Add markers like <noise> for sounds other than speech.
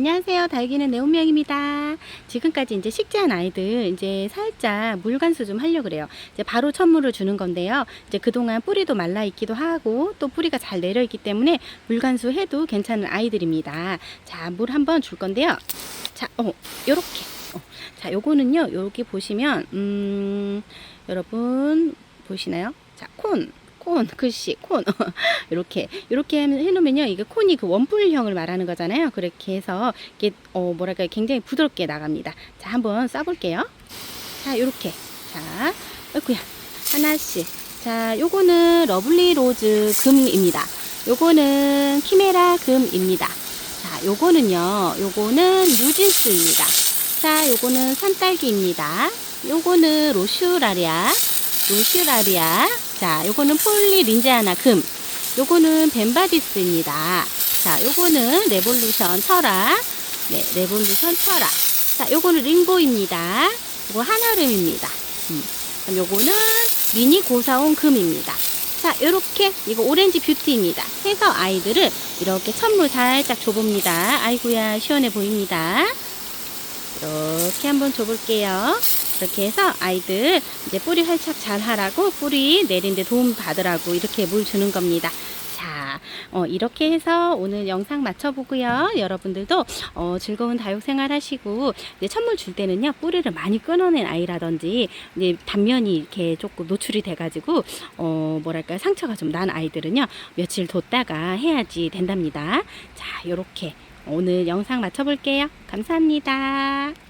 안녕하세요. 달기는 내 운명입니다. 지금까지 이제 식재한 아이들 이제 살짝 물관수 좀 하려고 그래요. 이제 바로 천물을 주는 건데요. 이제 그동안 뿌리도 말라 있기도 하고 또 뿌리가 잘 내려 있기 때문에 물관수 해도 괜찮은 아이들입니다. 자, 물 한번 줄 건데요. 자, 어, 요렇게. 어, 자, 요거는요. 여기 보시면 음, 여러분 보시나요? 자, 콘. 콘, 글씨, 콘. <laughs> 이렇게, 이렇게 해놓으면요. 이게 콘이 그 원뿔형을 말하는 거잖아요. 그렇게 해서, 이게, 어, 뭐랄까, 굉장히 부드럽게 나갑니다. 자, 한번 써볼게요. 자, 요렇게. 자, 어이구야. 하나씩. 자, 요거는 러블리 로즈 금입니다. 요거는 키메라 금입니다. 자, 요거는요. 요거는 뉴진스입니다. 자, 요거는 산딸기입니다. 요거는 로슈라리아. 로슈라리아. 자, 요거는 폴리 린제아나 금. 요거는 벤바디스입니다. 자, 요거는 레볼루션 철학. 네, 레볼루션 철학. 자, 요거는 링고입니다. 요거 한아름입니다. 음. 요거는 미니 고사온 금입니다. 자, 요렇게 이거 오렌지 뷰티입니다. 해서 아이들을 이렇게 천물 살짝 줘봅니다. 아이고야 시원해 보입니다. 이렇게 한번 줘볼게요. 이렇게 해서 아이들 이제 뿌리 활착 잘 하라고 뿌리 내리는데 도움 받으라고 이렇게 물 주는 겁니다. 자, 어, 이렇게 해서 오늘 영상 마쳐보고요. 여러분들도 어, 즐거운 다육 생활 하시고 이제 천물 줄 때는요 뿌리를 많이 끊어낸 아이라든지 이제 단면이 이렇게 조금 노출이 돼가지고 어, 뭐랄까 상처가 좀 난 아이들은요 며칠 뒀다가 해야지 된답니다. 자, 요렇게 오늘 영상 마쳐볼게요. 감사합니다.